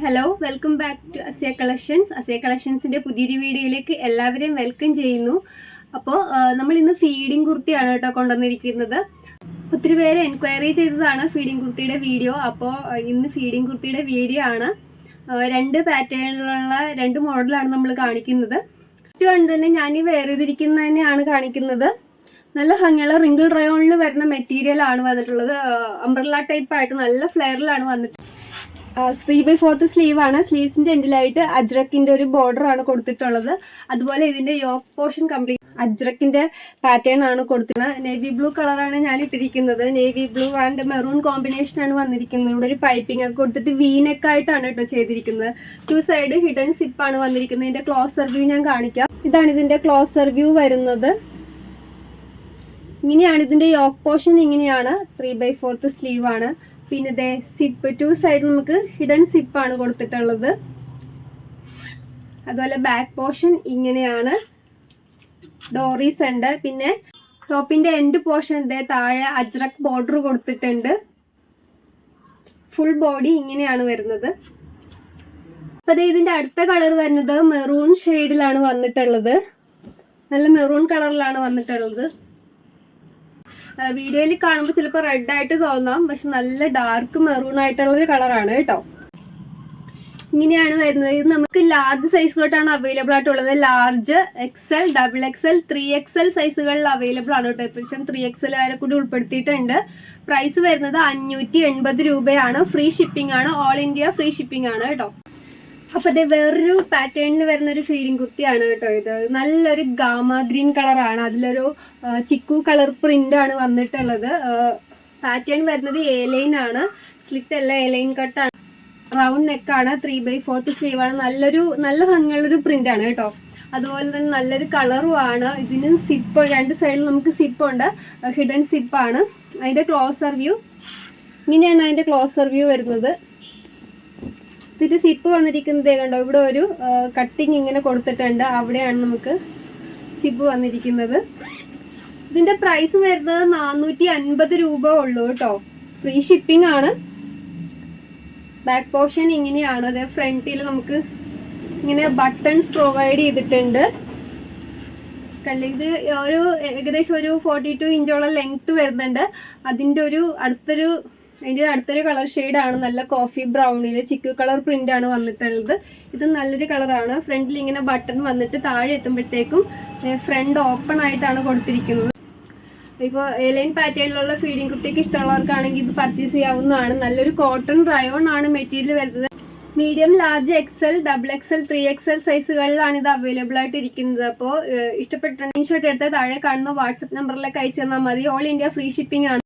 Hello welcome back to Asiya Collections Asiya കളക്ഷൻസിന്റെ പുതിയൊരു വീഡിയോയിലേക്ക് എല്ലാവരെയും വെൽക്കം ചെയ്യുന്നു. അപ്പോൾ നമ്മൾ ഇന്ന് ഫീഡിംഗ് കുർത്തിയാണ് കേട്ടോ കൊണ്ടുവന്നിരിക്കുന്നത്. ഒത്തിരി പേര് എൻക്വയറി ചെയ്തതാണ് ഫീഡിംഗ് കുർത്തിയുടെ വീഡിയോ. അപ്പോൾ ഇന്ന് ഫീഡിംഗ് കുർത്തിയുടെ വീഡിയോ ആണ്. രണ്ട് പാറ്റേണിലുള്ള രണ്ട് മോഡലാണ് നമ്മൾ കാണിക്കുന്നത്. ഫസ്റ്റ് വൺ തന്നെ ഞാൻ ഈ വേറെതിരിക്കുന്ന തന്നെയാണ് കാണിക്കുന്നത്. നല്ല ഭംഗിയുള്ള റിങ്കിൾ റയോണിൽ വരുന്ന മെറ്റീരിയൽ ആണ് വന്നിട്ടുള്ളത്. അംബ്രല്ല ടൈപ്പ് ആയിട്ട് നല്ല ഫ്ലെയറിലാണ് വന്നിട്ട് ത്രീ ബൈ ഫോർത്ത് സ്ലീവ് ആണ്. സ്ലീവ്സിന്റെ എൻഡിലായിട്ട് അജ്രക്കിന്റെ ഒരു ബോർഡർ ആണ് കൊടുത്തിട്ടുള്ളത്. അതുപോലെ ഇതിന്റെ യോക്ക് പോർഷൻ കംപ്ലീറ്റ് അജ്രക്കിന്റെ പാറ്റേൺ ആണ് കൊടുത്തിരുന്നത് നേവി ബ്ലൂ കളറാണ് ഞാൻ ഇട്ടിരിക്കുന്നത്. Navy blue and maroon combination ആണ് വന്നിരിക്കുന്നത്. ഇവിടെ ഒരു പൈപ്പിംഗ് ഒക്കെ കൊടുത്തിട്ട് വീനെക്ക് ആയിട്ടാണ് കേട്ടോ ചെയ്തിരിക്കുന്നത്. ടു സൈഡ് ഹിഡൻ സിപ്പ് ആണ് വന്നിരിക്കുന്നത്. ഇതിന്റെ ക്ലോസർ വ്യൂ ഞാൻ കാണിക്കാം. ഇതാണ് ഇതിന്റെ ക്ലോസർ വ്യൂ വരുന്നത്. ഇങ്ങനെയാണ് ഇതിന്റെ യോക്ക് പോർഷൻ ഇങ്ങനെയാണ്. ത്രീ ബൈ ഫോർത്ത് സ്ലീവ് ആണ്. പിന്നെ ദേ സിപ്പ് ടു സൈഡ് നമുക്ക് ഹിഡൻ സിപ്പ് ആണ് കൊടുത്തിട്ടുള്ളത്. അതുപോലെ ബാക്ക് പോർഷൻ ഇങ്ങനെയാണ്. ഡോറീസ് ഉണ്ട് പിന്നെ ടോപ്പിന്റെ എൻഡ് പോർഷൻ ദേ താഴെ അജ്രക് ബോർഡർ കൊടുത്തിട്ടുണ്ട്. ഫുൾ ബോഡി ഇങ്ങനെയാണ് വരുന്നത്. അപ്പൊ ദേ ഇതിന്റെ അടുത്ത കളർ വരുന്നത് മെറൂൺ ഷെയ്ഡിലാണ് വന്നിട്ടുള്ളത്. നല്ല മെറൂൺ കളറിലാണ് വന്നിട്ടുള്ളത്. വീഡിയോയിൽ കാണുമ്പോൾ ചിലപ്പോൾ റെഡ് ആയിട്ട് തോന്നാം പക്ഷെ നല്ല ഡാർക്ക് മെറൂൺ ആയിട്ടുള്ള ഒരു കളറാണ് കേട്ടോ. ഇങ്ങനെയാണ് വരുന്നത്. ഇത് നമുക്ക് ലാർജ് സൈസ് തൊട്ടാണ് അവൈലബിൾ ആയിട്ടുള്ളത്. Large XL double XL three XL സൈസുകളിൽ available ആണ് കേട്ടോ. ഇപ്പം ത്രീ എക്സൽ വരെ കൂടി ഉൾപ്പെടുത്തിയിട്ടുണ്ട്. പ്രൈസ് വരുന്നത് അഞ്ഞൂറ്റി എൺപത് രൂപയാണ്. ഫ്രീ ഷിപ്പിംഗ് ആണ്. ഓൾ ഇന്ത്യ ഫ്രീ ഷിപ്പിംഗ് ആണ് കേട്ടോ. അപ്പൊ ഇത് വേറൊരു പാറ്റേണിൽ വരുന്ന ഒരു ഫീലിംഗ് കുർത്തിയാണ് കേട്ടോ ഇത്. നല്ലൊരു ഗാമ ഗ്രീൻ കളറാണ്. അതിലൊരു ചിക്കു കളർ പ്രിന്റ് ആണ് വന്നിട്ടുള്ളത്. പാറ്റേൺ വരുന്നത് എ ലൈൻ ആണ് സ്ലിറ്റ് അല്ല എ ലൈൻ കട്ടാണ് റൗണ്ട് നെക്കാണ് ത്രീ ബൈ ഫോർത്ത് സ്ലീവ് ആണ്. നല്ലൊരു നല്ല ഭംഗിയുള്ളൊരു പ്രിന്റ് ആണ് കേട്ടോ. അതുപോലെ തന്നെ നല്ലൊരു കളറും ആണ്. ഇതിന് സിപ്പ് രണ്ട് സൈഡിൽ നമുക്ക് സിപ്പ് ഉണ്ട്. ഹിഡൻ സിപ്പ് ആണ്. അതിന്റെ ക്ലോസർ വ്യൂ ഇങ്ങനെയാണ് അതിന്റെ ക്ലോസർ വ്യൂ വരുന്നത്. ഇതിന്റെ സിപ്പ് വന്നിരിക്കുന്നത് കണ്ടോ? ഇവിടെ ഒരു കട്ടിങ് ഇങ്ങനെ കൊടുത്തിട്ടുണ്ട്. അവിടെയാണ് നമുക്ക് സിപ്പ് വന്നിരിക്കുന്നത്. ഇതിന്റെ പ്രൈസ് വരുന്നത് നാനൂറ്റി അൻപത് രൂപ ഉള്ളൂ കേട്ടോ. ഫ്രീ ഷിപ്പിംഗ് ആണ്. ബാക്ക് പോർഷൻ ഇങ്ങനെയാണ്. അതെ ഫ്രണ്ടിൽ നമുക്ക് ഇങ്ങനെ ബട്ടൺസ് പ്രൊവൈഡ് ചെയ്തിട്ടുണ്ട്. കണ്ട ഇത് ഒരു ഏകദേശം ഒരു ഫോർട്ടി ടു ഇഞ്ചോളം ലെങ്ത് വരുന്നുണ്ട്. അതിന്റെ ഒരു അടുത്തൊരു അതിന്റെ അടുത്തൊരു കളർ ആണ്. നല്ല കോഫി ബ്രൗണിൽ ചിക്കു കളർ പ്രിന്റ് ആണ് വന്നിട്ടുള്ളത്. ഇത് നല്ലൊരു കളറാണ് ഫ്രണ്ടിൽ ഇങ്ങനെ ബട്ടൺ വന്നിട്ട് താഴെ എത്തുമ്പോഴത്തേക്കും ഫ്രണ്ട് ഓപ്പൺ ആയിട്ടാണ് കൊടുത്തിരിക്കുന്നത്. ഇപ്പോൾ എലൈൻ പാറ്റേണിലുള്ള ഫീഡിംഗ് കുട്ടിക്ക് ഇഷ്ടമുള്ളവർക്കാണെങ്കിൽ ഇത് പർച്ചേസ് ചെയ്യാവുന്നതാണ്. നല്ലൊരു കോട്ടൺ റയോൺ ആണ് മെറ്റീരിയൽ വരുന്നത്. Medium large XL double XL three XL സൈസുകളിലാണ് ഇത് അവൈലബിൾ ആയിട്ട് ഇരിക്കുന്നത് അപ്പോൾ ഇഷ്ടപ്പെട്ട ഇൻഷോട്ട് എടുത്ത് താഴെ കാണുന്ന വാട്സപ്പ് നമ്പറിലേക്ക് അയച്ചു തന്നാൽ മതി. ഓൾ ഇന്ത്യ ഫ്രീ ഷിപ്പിംഗ് ആണ്.